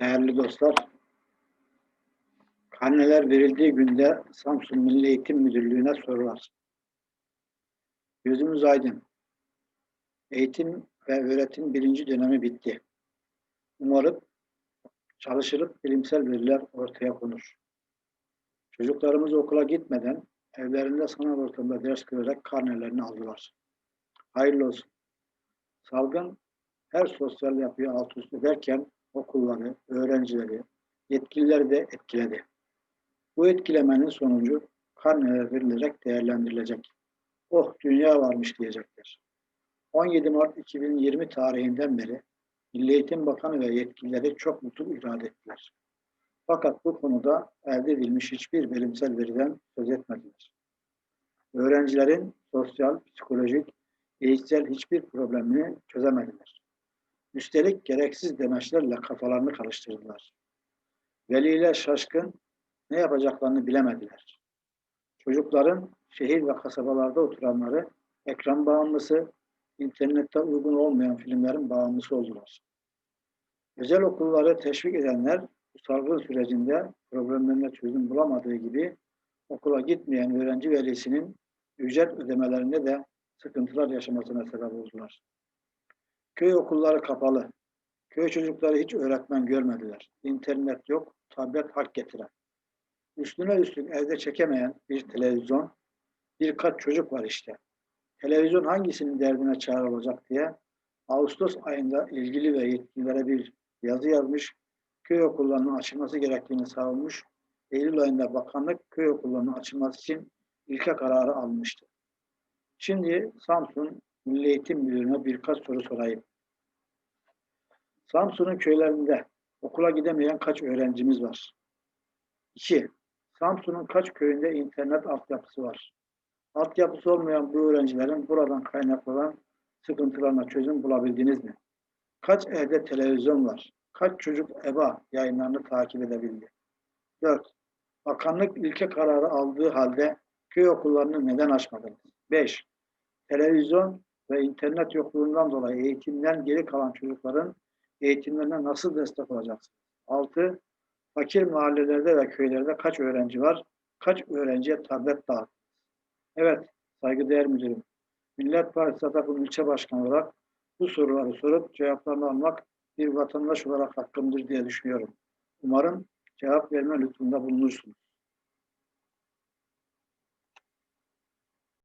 Değerli dostlar, karneler verildiği günde Samsun Milli Eğitim Müdürlüğü'ne sorular. Gözümüz aydın. Eğitim ve öğretim birinci dönemi bitti. Umarım çalışılıp bilimsel veriler ortaya konur. Çocuklarımız okula gitmeden evlerinde sanal ortamda ders görerek karnelerini aldılar. Hayırlı olsun. Salgın her sosyal yapıyı alt üst ederken okulları, öğrencileri, yetkilileri de etkiledi. Bu etkilemenin sonucu karneler verilerek değerlendirilecek. Oh dünya varmış diyecekler. 17 Mart 2020 tarihinden beri Milli Eğitim Bakanı ve yetkilileri çok mutlu irade ettiler. Fakat bu konuda elde edilmiş hiçbir bilimsel veriden söz etmediler. Öğrencilerin sosyal, psikolojik, eğitsel hiçbir problemini çözemediler. Üstelik gereksiz demeçlerle kafalarını karıştırdılar. Veliler şaşkın, ne yapacaklarını bilemediler. Çocukların şehir ve kasabalarda oturanları ekran bağımlısı, internette uygun olmayan filmlerin bağımlısı oldular. Özel okulları teşvik edenler bu salgın sürecinde problemlerine çözüm bulamadığı gibi okula gitmeyen öğrenci velisinin ücret ödemelerinde de sıkıntılar yaşamasına sebep oldular. Köy okulları kapalı. Köy çocukları hiç öğretmen görmediler. İnternet yok, tablet hak getiren. Üstüne üstlük evde çekemeyen bir televizyon, birkaç çocuk var işte. Televizyon hangisinin derdine çare diye Ağustos ayında ilgili ve yetkililere bir yazı yazmış, köy okullarının açılması gerektiğini savunmuş, Eylül ayında bakanlık köy okullarının açılması için ilke kararı almıştı. Şimdi Samsun Milli Eğitim Müdürü'ne birkaç soru sorayım. Samsun'un köylerinde okula gidemeyen kaç öğrencimiz var? 2. Samsun'un kaç köyünde internet altyapısı var? Altyapısı olmayan bu öğrencilerin buradan kaynaklanan sıkıntılarına çözüm bulabildiniz mi? Kaç evde televizyon var? Kaç çocuk EBA yayınlarını takip edebildi? 4. Bakanlık ilke kararı aldığı halde köy okullarını neden açmadınız? 5. Televizyon ve internet yokluğundan dolayı eğitimden geri kalan çocukların eğitimlerine nasıl destek olacaksınız? 6. Fakir mahallelerde ve köylerde kaç öğrenci var? Kaç öğrenciye tablet dağıttınız? Evet, saygıdeğer müdürüm. Millet Partisi Atakul ilçe başkanı olarak bu soruları sorup cevaplarını almak bir vatandaş olarak hakkımdır diye düşünüyorum. Umarım cevap verme lütfunda bulunursunuz.